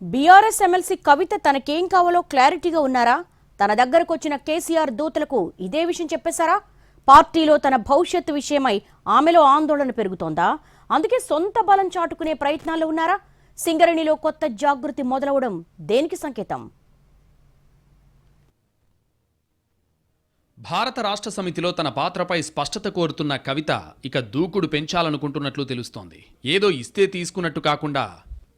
BRS MLC కవిత తనకేం కావాలో క్లారిటీగా ఉన్నారా? తన దగ్గరకు వచ్చిన కేసీఆర్ దూతలకు ఇదే విషయం చెప్పేశారా? పార్టీలో తన భవిష్యత్తు విషయమై ఆమెలో ఆందోళన పెరుగుతోందా? అందుకే సొంత బలం చాటుకునే ప్రయత్నాల్లో ఉన్నారా? సింగరేణిలో కొత్త జాగృతి మొదలవడం దేనికి సంకేతం? భారత రాష్ట్ర సమితిలో తన పాత్రపై స్పష్టత కోరుతున్న కవిత ఇక దూకుడు పెంచాలనుకుంటున్నట్లు తెలుస్తోంది. ఏదో ఇస్తే తీసుకున్నట్టు కాకుండా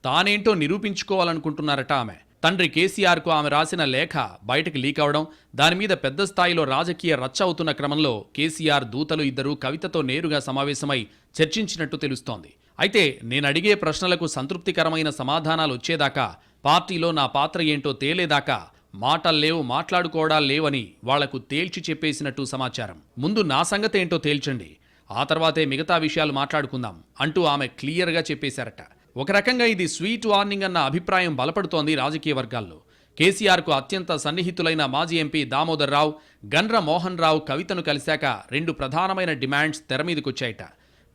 తానేంటో నిరూపించుకోవాలనుకుంటున్నారట ఆమె. తండ్రి కేసీఆర్కు ఆమె రాసిన లేఖ బయటకు లీక్ అవడం దాని మీద పెద్ద స్థాయిలో రాజకీయ రచ్చ అవుతున్న క్రమంలో కేసీఆర్ దూతలు ఇద్దరు కవితతో నేరుగా సమావేశమై చర్చించినట్టు తెలుస్తోంది. అయితే నేను అడిగే ప్రశ్నలకు సంతృప్తికరమైన సమాధానాలు వచ్చేదాకా పార్టీలో నా పాత్ర ఏంటో తేలేదాకా మాటల్లేవు మాట్లాడుకోవడాలు లేవని వాళ్ళకు తేల్చి చెప్పేసినట్టు సమాచారం. ముందు నా సంగతి ఏంటో తేల్చండి ఆ తర్వాతే మిగతా విషయాలు మాట్లాడుకుందాం అంటూ ఆమె క్లియర్గా చెప్పేశారట. ఒక రకంగా ఇది స్వీట్ వార్నింగ్ అన్న అభిప్రాయం బలపడుతోంది రాజకీయ వర్గాల్లో. కేసీఆర్కు అత్యంత సన్నిహితులైన మాజీ ఎంపీ దామోదర్ రావు గన్ర మోహన్ రావు కవితను కలిశాక రెండు ప్రధానమైన డిమాండ్స్ తెర మీదకొచ్చాయట.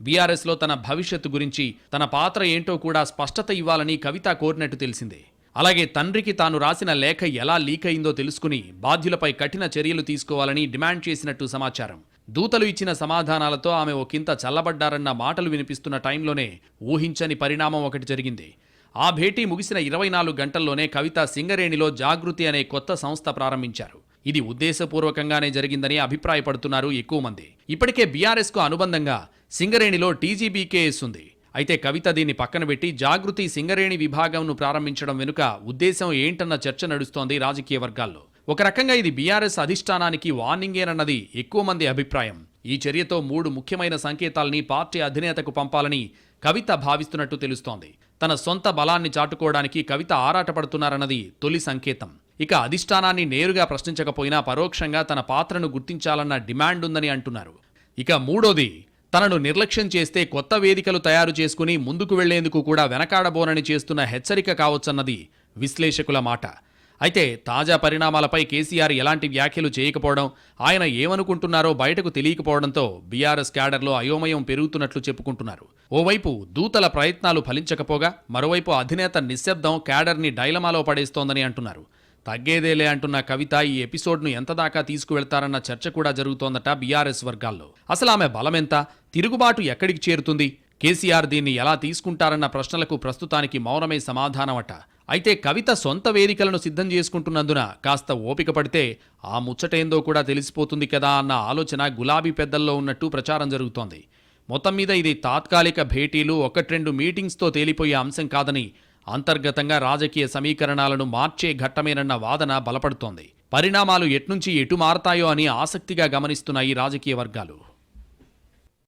బీఆర్ఎస్లో తన భవిష్యత్తు గురించి తన పాత్ర ఏంటో కూడా స్పష్టత ఇవ్వాలని కవిత కోరినట్టు తెలిసిందే. అలాగే తండ్రికి తాను రాసిన లేఖ ఎలా లీక్ అయిందో తెలుసుకుని బాధ్యులపై కఠిన చర్యలు తీసుకోవాలని డిమాండ్ చేసినట్టు సమాచారం. దూతలు ఇచ్చిన సమాధానాలతో ఆమె ఒకంత చల్లబడ్డారన్న మాటలు వినిపిస్తున్న టైంలోనే ఊహించని పరిణామం ఒకటి జరిగింది. ఆ భేటీ ముగిసిన ఇరవై నాలుగు గంటల్లోనే కవిత సింగరేణిలో జాగృతి అనే కొత్త సంస్థ ప్రారంభించారు. ఇది ఉద్దేశపూర్వకంగానే జరిగిందని అభిప్రాయపడుతున్నారు ఎక్కువ మంది. ఇప్పటికే బీఆర్ఎస్కు అనుబంధంగా సింగరేణిలో టీజీబీకేఎస్ ఉంది అయితే కవిత దీన్ని పక్కన పెట్టి జాగృతి సింగరేణి విభాగంను ప్రారంభించడం వెనుక ఉద్దేశం ఏంటన్న చర్చ నడుస్తోంది రాజకీయ వర్గాల్లో. ఒక రకంగా ఇది బీఆర్ఎస్ అధిష్టానానికి వార్నింగేనన్నది ఎక్కువ మంది అభిప్రాయం. ఈ చర్యతో మూడు ముఖ్యమైన సంకేతాల్ని పార్టీ అధినేతకు పంపాలని కవిత భావిస్తున్నట్టు తెలుస్తోంది. తన సొంత బలాన్ని చాటుకోవడానికి కవిత ఆరాటపడుతున్నారన్నది తొలి సంకేతం. ఇక అధిష్టానాన్ని నేరుగా ప్రశ్నించకపోయినా పరోక్షంగా తన పాత్రను గుర్తించాలన్న డిమాండ్ ఉందని అంటున్నారు. ఇక మూడోది తనను నిర్లక్ష్యం చేస్తే కొత్త వేదికలు తయారు చేసుకుని ముందుకు వెళ్ళేందుకు కూడా వెనకాడబోనని చేస్తున్న హెచ్చరిక కావచ్చన్నది విశ్లేషకుల మాట. అయితే తాజా పరిణామాలపై కేసీఆర్ ఎలాంటి వ్యాఖ్యలు చేయకపోవడం ఆయన ఏమనుకుంటున్నారో బయటకు తెలియకపోవడంతో బీఆర్ఎస్ క్యాడర్లో అయోమయం పెరుగుతున్నట్లు చెప్పుకుంటున్నారు. ఓవైపు దూతల ప్రయత్నాలు ఫలించకపోగా మరోవైపు అధినేత నిశ్శబ్దం క్యాడర్ని డైలమాలో పడేస్తోందని అంటున్నారు. తగ్గేదేలే అంటున్న కవిత ఈ ఎపిసోడ్ను ఎంతదాకా తీసుకువెళ్తారన్న చర్చ కూడా జరుగుతోందట బీఆర్ఎస్ వర్గాల్లో. అసలు ఆమె బలమెంత? తిరుగుబాటు ఎక్కడికి చేరుతుంది? కేసీఆర్ దీన్ని ఎలా తీసుకుంటారన్న ప్రశ్నలకు ప్రస్తుతానికి మౌనమే సమాధానమట. అయితే కవిత సొంత వేదికలను సిద్ధం చేసుకుంటున్నందున కాస్త ఓపిక పడితే ఆ ముచ్చటేందో కూడా తెలిసిపోతుంది కదా అన్న ఆలోచన గులాబీ పెద్దల్లో ఉన్నట్టు ప్రచారం జరుగుతోంది. మొత్తం మీద ఇది తాత్కాలిక భేటీలు ఒకట్రెండు మీటింగ్స్తో తేలిపోయే అంశం కాదని అంతర్గతంగా రాజకీయ సమీకరణాలను మార్చే ఘట్టమేనన్న వాదన బలపడుతోంది. పరిణామాలు ఎట్నుంచి ఎటు మారతాయో అని ఆసక్తిగా గమనిస్తున్నాయి రాజకీయ వర్గాలు.